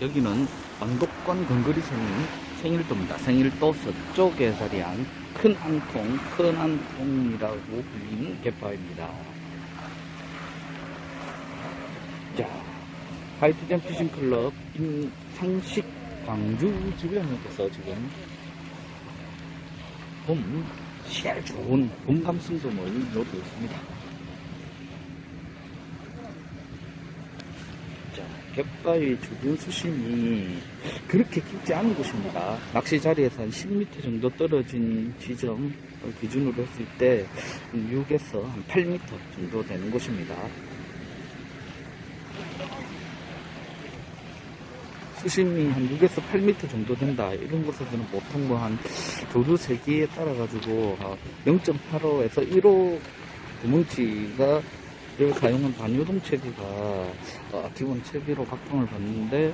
여기는 왕독관 건거리 생일, 생일도입니다. 생일도 서쪽에 자리한 큰 한 통, 큰 한 통이라고 불리는 갯바입니다. 자, 하이트젠 피싱 클럽 임상식 광주 지부장님께서 지금 봄, 시알 좋은 봄 감성돔을 넣고 있습니다. 자, 갯바위 주변 수심이 그렇게 깊지 않은 곳입니다. 낚시 자리에서 한 10m 정도 떨어진 지점 기준으로 했을 때 6에서 한 8m 정도 되는 곳입니다. 수심이 한 6에서 8m 정도 된다. 이런 곳에서는 보통 뭐 한 조류 세기에 따라가지고 0.85에서 1호 구멍치가 를 사용한 반유동 채비가 어, 기본 채비로 각광을 받는데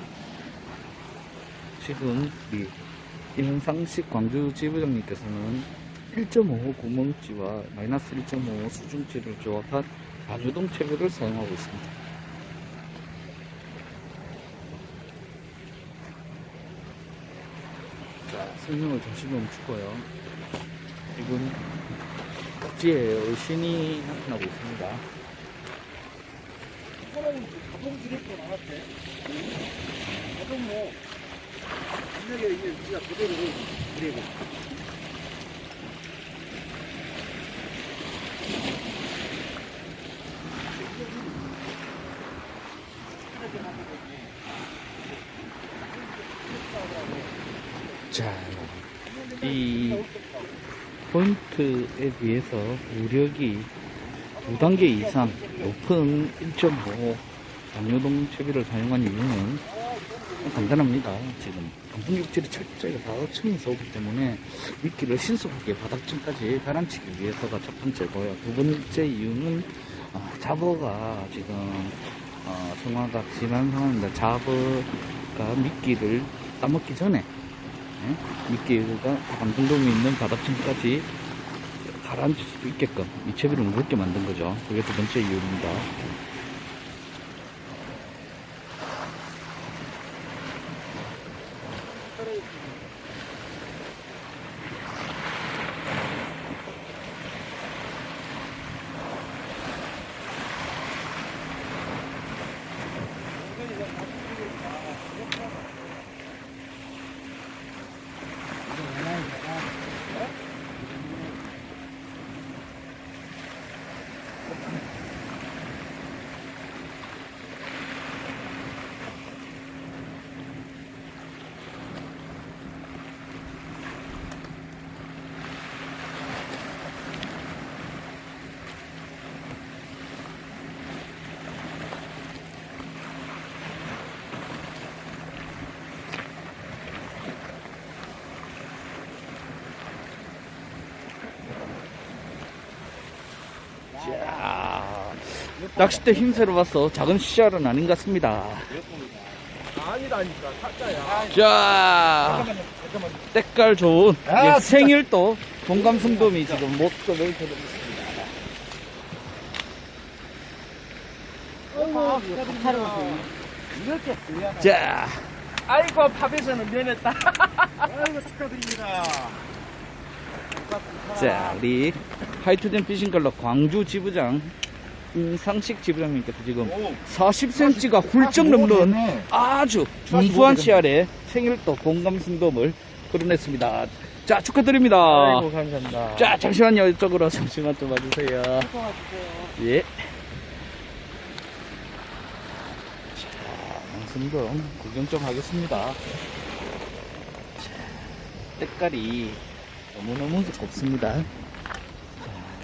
지금 이 임상식 광주 지부장님께서는 1.5 구멍치와 마이너스 1.5 수중치를 조합한 반유동 채비를 사용하고 있습니다. 자, 설명을 잠시 멈추고요. 지금 각지에 의신이 나타나고 있습니다. 사람이 가동 디렉터 나왔대. 가동 뭐, 만약에 이게 우리가 그대로 그리고. 자, 이 포인트에 비해서 우력이 두 단계 이상 높은 1.5 방요동 채비를 사용한 이유는 간단합니다. 지금 강풍육질이 철저히 바닥층에서 오기 때문에 미끼를 신속하게 바닥층까지 가라앉히기 위해서가 첫 번째고요. 두 번째 이유는 어, 잡어가 지금 어, 송화가 지난 상황입니다. 잡어가 미끼를 따먹기 전에 예? 미끼가 감풍돔이 있는 바닥층까지 가라앉힐 수 있게끔 이 채비를 무겁게 만든 거죠. 그게 두 번째 이유입니다. 낚싯대 힘새로 봐서 작은 씨알은 아닌 것 같습니다. 아니다니까, 타짜야. 자, 때깔 좋은 아, 예, 진짜. 생일도 동감승돔이 지금 목도를 들고 있습니다. 자, 아이고, 팝에서는 면했다. 아이고, 축하드립니다. 자, 우리 하이트젠 피싱클럽 광주 지부장 임상식 지부장님께서 지금 오. 40cm가 훌쩍 넘는 아주 준수한 씨알의 생일도 공감승돔을 끌어냈습니다. 자, 축하드립니다. 아이고, 감사합니다. 자, 잠시만요. 이쪽으로 잠시만 좀 와주세요. 예. 자, 망승돔 구경 좀 하겠습니다. 자, 때깔이 너무너무 곱습니다. 자,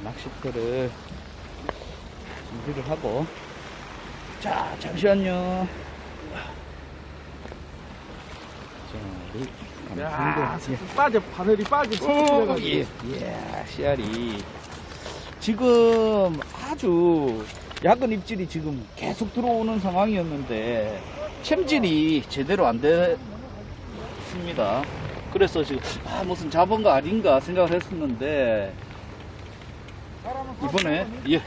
낚싯대를 준비를 하고. 자, 잠시만요. 자, 우리 야. 예. 빠져, 바늘이 빠져. 오, 예, 예, 씨알이. 지금 아주 야근 입질이 지금 계속 들어오는 상황이었는데, 챔질이 제대로 안 됐습니다. 그래서 지금, 아, 무슨 잡은 거 아닌가 생각을 했었는데, 이번에, 예,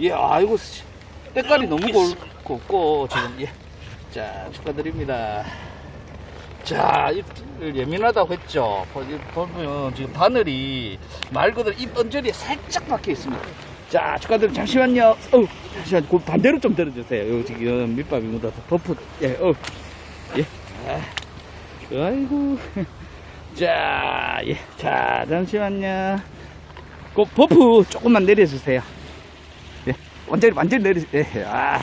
예, 아이고, 씨, 때깔이 너무 곱고, 지금, 예. 자, 축하드립니다. 자, 입 예민하다고 했죠. 보- 보면 지금 바늘이 말 그대로 입 언저리에 살짝 박혀 있습니다. 자, 축하드립니다. 잠시만요. 어, 자, 그 반대로 좀 들어주세요. 요 지금 밑밥이 묻어서 버프, 예, 어, 예. 아, 아이고. 자, 예. 자, 잠시만요. 그 버프 조금만 내려주세요. 예. 완전히, 완전히 내려주세요. 예. 아.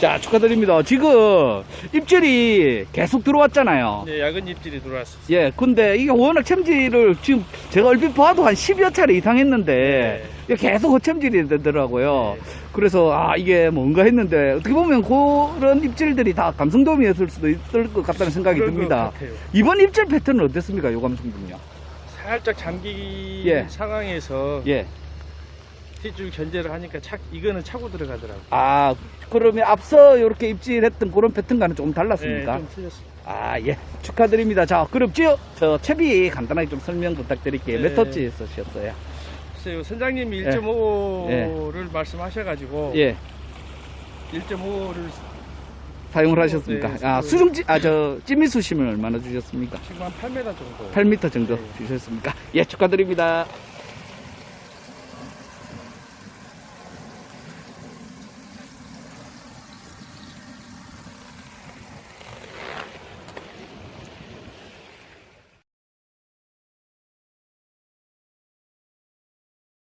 자, 축하드립니다. 지금 입질이 계속 들어왔잖아요. 네, 야근 입질이 들어왔어요. 예, 근데 이게 워낙 챔질을 지금 제가 얼핏 봐도 한 10여 차례 이상 했는데 이게 계속 허챔질이 되더라고요. 네. 그래서 아, 이게 뭔가 했는데 어떻게 보면 그런 입질들이 다 감성돔이었을 수도 있을 것 같다는 생각이 듭니다. 이번 입질 패턴은 어땠습니까? 요 감성돔요? 살짝 잠기 예. 상황에서 예. 뒷줄 견제를 하니까 차, 이거는 차고 들어가더라고요. 아, 그러면 앞서 이렇게 입질했던 그런 패턴과는 조금 달랐습니까? 네, 좀 틀렸습니다. 아, 예. 축하드립니다. 자, 그럼 저, 저 채비 간단하게 좀 설명 부탁드릴게요. 네. 몇 터치 쓰셨어요? 글쎄요, 선장님이 1.5를 예. 말씀하셔가지고 예. 1.5를 사용을 하셨습니까? 네, 아, 그- 수중지, 아, 저, 찌미 수 심을 얼마나 주셨습니까? 지금 한 8m 정도. 8m 정도 네. 주셨습니까? 예, 축하드립니다.